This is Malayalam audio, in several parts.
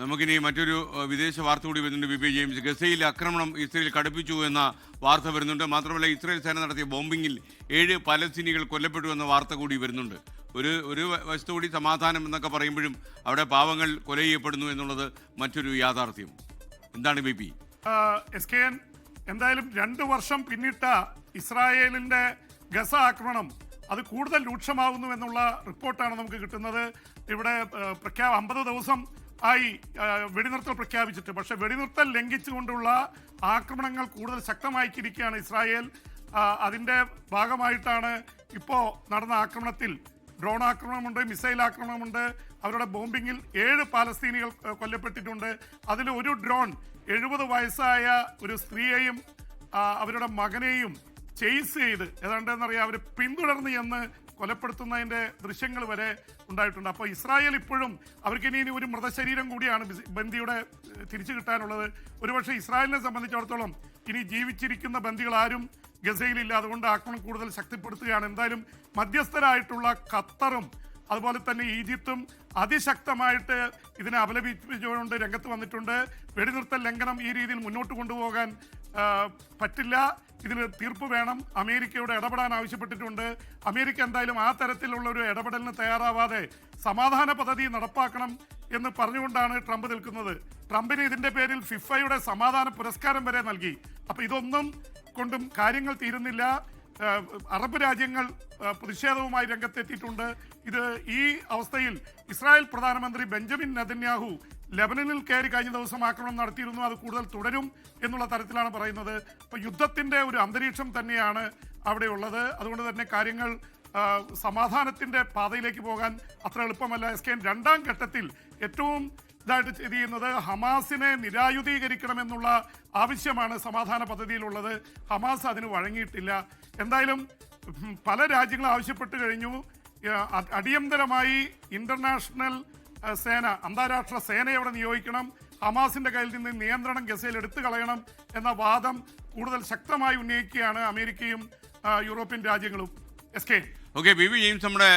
നമുക്കിനി മറ്റൊരു വിദേശ വാർത്ത കൂടി വരുന്നുണ്ട് ബി പി ജെയിംസ്. ഗസയിൽ ആക്രമണം ഇസ്രയേൽ കടുപ്പിച്ചു എന്ന വാർത്ത വരുന്നുണ്ട്. മാത്രമല്ല ഇസ്രയേൽ സേന നടത്തിയ ബോംബിങ്ങിൽ ഏഴ് പലസ്തീനികൾ കൊല്ലപ്പെട്ടു എന്ന വാർത്ത കൂടി വരുന്നുണ്ട്. ഒരു ഒരു വശത്തുകൂടി വശത്തു കൂടി സമാധാനം എന്നൊക്കെ പറയുമ്പോഴും അവിടെ പാവങ്ങൾ കൊല ചെയ്യപ്പെടുന്നു എന്നുള്ളത് മറ്റൊരു യാഥാർത്ഥ്യം. എന്താണ് B P? S K N എന്തായാലും രണ്ട് വർഷം പിന്നിട്ട ഇസ്രായേലിന്റെ ഗസ ആക്രമണം അത് കൂടുതൽ രൂക്ഷമാകുന്നു എന്നുള്ള റിപ്പോർട്ടാണ് നമുക്ക് കിട്ടുന്നത്. ഇവിടെ പ്രഖ്യാപ പ്രഖ്യാ അമ്പത് ദിവസം ആയി വെടിനിർത്തൽ പ്രഖ്യാപിച്ചിട്ട്. പക്ഷേ വെടിനിർത്തൽ ലംഘിച്ചുകൊണ്ടുള്ള ആക്രമണങ്ങൾ കൂടുതൽ ശക്തമാക്കിയിരിക്കുകയാണ് ഇസ്രായേൽ. അതിന്റെ ഭാഗമായിട്ടാണ് ഇപ്പോൾ നടന്ന ആക്രമണത്തിൽ ഡ്രോൺ ആക്രമണമുണ്ട് മിസൈൽ ആക്രമണമുണ്ട്. അവരുടെ ബോംബിങ്ങിൽ ഏഴ് പാലസ്തീനികൾ കൊല്ലപ്പെട്ടിട്ടുണ്ട്. അതിൽ ഒരു ഡ്രോൺ എഴുപത് വയസ്സായ ഒരു സ്ത്രീയെയും അവരുടെ മകനെയും ചെയ്സ് ചെയ്ത് ഏതാണ്ടെന്നറിയാം അവർ പിന്തുടർന്ന് എന്ന് കൊലപ്പെടുത്തുന്നതിന്റെ ദൃശ്യങ്ങൾ വരെ ഉണ്ടായിട്ടുണ്ട്. അപ്പോൾ ഇസ്രായേൽ ഇപ്പോഴും അവർക്ക് ഇനി ഒരു മൃതശരീരം കൂടിയാണ് ബന്ദിയുടെ തിരിച്ചു കിട്ടാനുള്ളത്. ഒരുപക്ഷെ ഇസ്രായേലിനെ സംബന്ധിച്ചിടത്തോളം ഇനി ജീവിച്ചിരിക്കുന്ന ബന്ദികൾ ആരും ഗസയിലില്ല. അതുകൊണ്ട് ആക്രമണം കൂടുതൽ ശക്തിപ്പെടുത്തുകയാണ്. എന്തായാലും മധ്യസ്ഥരായിട്ടുള്ള ഖത്തറും അതുപോലെ തന്നെ ഈജിപ്തും അതിശക്തമായിട്ട് ഇതിനെ അപലപിച്ചുകൊണ്ട് രംഗത്ത് വന്നിട്ടുണ്ട്. വെടിനിർത്തൽ ലംഘനം ഈ രീതിയിൽ മുന്നോട്ട് കൊണ്ടുപോകാൻ പറ്റില്ല. ഇതിന് തീർപ്പ് വേണം. അമേരിക്കയോട് ഇടപെടാൻ ആവശ്യപ്പെട്ടിട്ടുണ്ട്. അമേരിക്ക എന്തായാലും ആ തരത്തിലുള്ള ഒരു ഇടപെടലിന് തയ്യാറാവാതെ സമാധാന പദ്ധതി നടപ്പാക്കണം എന്ന് പറഞ്ഞുകൊണ്ടാണ് ട്രംപ് നിൽക്കുന്നത്. ട്രംപിന് ഇതിന്റെ പേരിൽ ഫിഫയുടെ സമാധാന പുരസ്കാരം വരെ നൽകി. അപ്പൊ ഇതൊന്നും കൊണ്ടും കാര്യങ്ങൾ തീരുന്നില്ല. അറബ് രാജ്യങ്ങൾ പ്രതിഷേധവുമായി രംഗത്തെത്തിയിട്ടുണ്ട്. ഇത് ഈ അവസ്ഥയിൽ ഇസ്രായേൽ പ്രധാനമന്ത്രി ബെഞ്ചമിൻ നെതന്യാഹു ലെബനനിൽ കയറി കഴിഞ്ഞ ദിവസം ആക്രമണം നടത്തിയിരുന്നു. അത് കൂടുതൽ തുടരും എന്നുള്ള തരത്തിലാണ് പറയുന്നത്. അപ്പൊ യുദ്ധത്തിന്റെ ഒരു അന്തരീക്ഷം തന്നെയാണ് അവിടെ ഉള്ളത് അതുകൊണ്ട് തന്നെ കാര്യങ്ങൾ സമാധാനത്തിന്റെ പാതയിലേക്ക് പോകാൻ അത്ര എളുപ്പമല്ല. എസ് കെ രണ്ടാം ഘട്ടത്തിൽ ഏറ്റവും ഇതായിട്ട് ഇത് ചെയ്യുന്നത് ഹമാസിനെ നിരായുധീകരിക്കണമെന്നുള്ള ആവശ്യമാണ് സമാധാന പദ്ധതിയിലുള്ളത്. ഹമാസ് അതിന് വഴങ്ങിയിട്ടില്ല. എന്തായാലും പല രാജ്യങ്ങളും ആവശ്യപ്പെട്ട് കഴിഞ്ഞു. അടിയന്തരമായി ഇന്റർനാഷണൽ സേന അന്താരാഷ്ട്ര സേനയെ അവിടെ നിയോഗിക്കണം. ഹമാസിന്റെ കയ്യിൽ നിന്ന് നിയന്ത്രണം ഗസയിൽ എടുത്തു കളയണം എന്ന വാദം കൂടുതൽ ശക്തമായി ഉന്നയിക്കുകയാണ് അമേരിക്കയും യൂറോപ്യൻ രാജ്യങ്ങളും. S K. Okay B B James നമ്മുടെ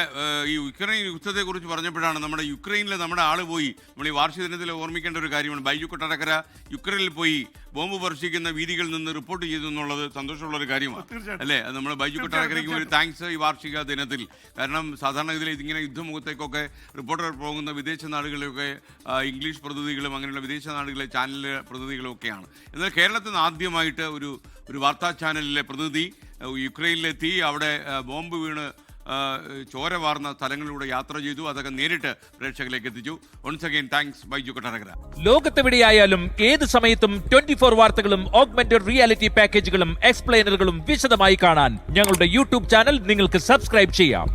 ഈ യുക്രൈൻ യുദ്ധത്തെക്കുറിച്ച് പറഞ്ഞപ്പോഴാണ് നമ്മുടെ യുക്രൈനിൽ നമ്മുടെ ആൾ പോയി. നമ്മൾ ഈ വാർഷിക ദിനത്തിൽ ഓർമ്മിക്കേണ്ട ഒരു കാര്യമാണ്. ബൈജു കൊട്ടാരക്കര യുക്രൈനിൽ പോയി ബോംബ് വർഷിക്കുന്ന വീതികളിൽ നിന്ന് റിപ്പോർട്ട് ചെയ്തു എന്നുള്ളത് സന്തോഷമുള്ള ഒരു കാര്യമാണ്. അല്ലേ? അത് നമ്മൾ ബൈജു കൊട്ടാരക്കരയ്ക്ക് ഒരു താങ്ക്സ് ഈ വാർഷിക ദിനത്തിൽ. കാരണം സാധാരണഗതിയിൽ ഇതിങ്ങനെ യുദ്ധമുഖത്തേക്കൊക്കെ റിപ്പോർട്ടർ പോകുന്ന വിദേശ നാടുകളിലൊക്കെ ഇംഗ്ലീഷ് പ്രതിനിധികളും അങ്ങനെയുള്ള വിദേശ നാടുകളിലെ ചാനൽ പ്രതിനിധികളും ഒക്കെയാണ്. എന്നാൽ കേരളത്തിൽ നിന്ന് ആദ്യമായിട്ട് ഒരു ഒരു വാർത്താ ചാനലിലെ പ്രതിനിധി യുക്രൈനിലെത്തി. അവിടെ ബോംബ് വീണ് ചോര വാർന്ന സ്ഥലങ്ങളിലൂടെ യാത്ര ചെയ്തു. അതൊക്കെ നേരിട്ട് പ്രേക്ഷകരിലേക്ക് എത്തിച്ചു. Once again thanks Baiju Kottarakkara ലോകത്തെവിടെയായാലും ഏത് സമയത്തും ട്വന്റി ഫോർ വാർത്തകളും ഓഗ്മെന്റഡ് റിയാലിറ്റി പാക്കേജുകളും എക്സ്പ്ലെയിനറുകളും വിശദമായി കാണാൻ ഞങ്ങളുടെ യൂട്യൂബ് ചാനൽ നിങ്ങൾക്ക് സബ്സ്ക്രൈബ് ചെയ്യാം.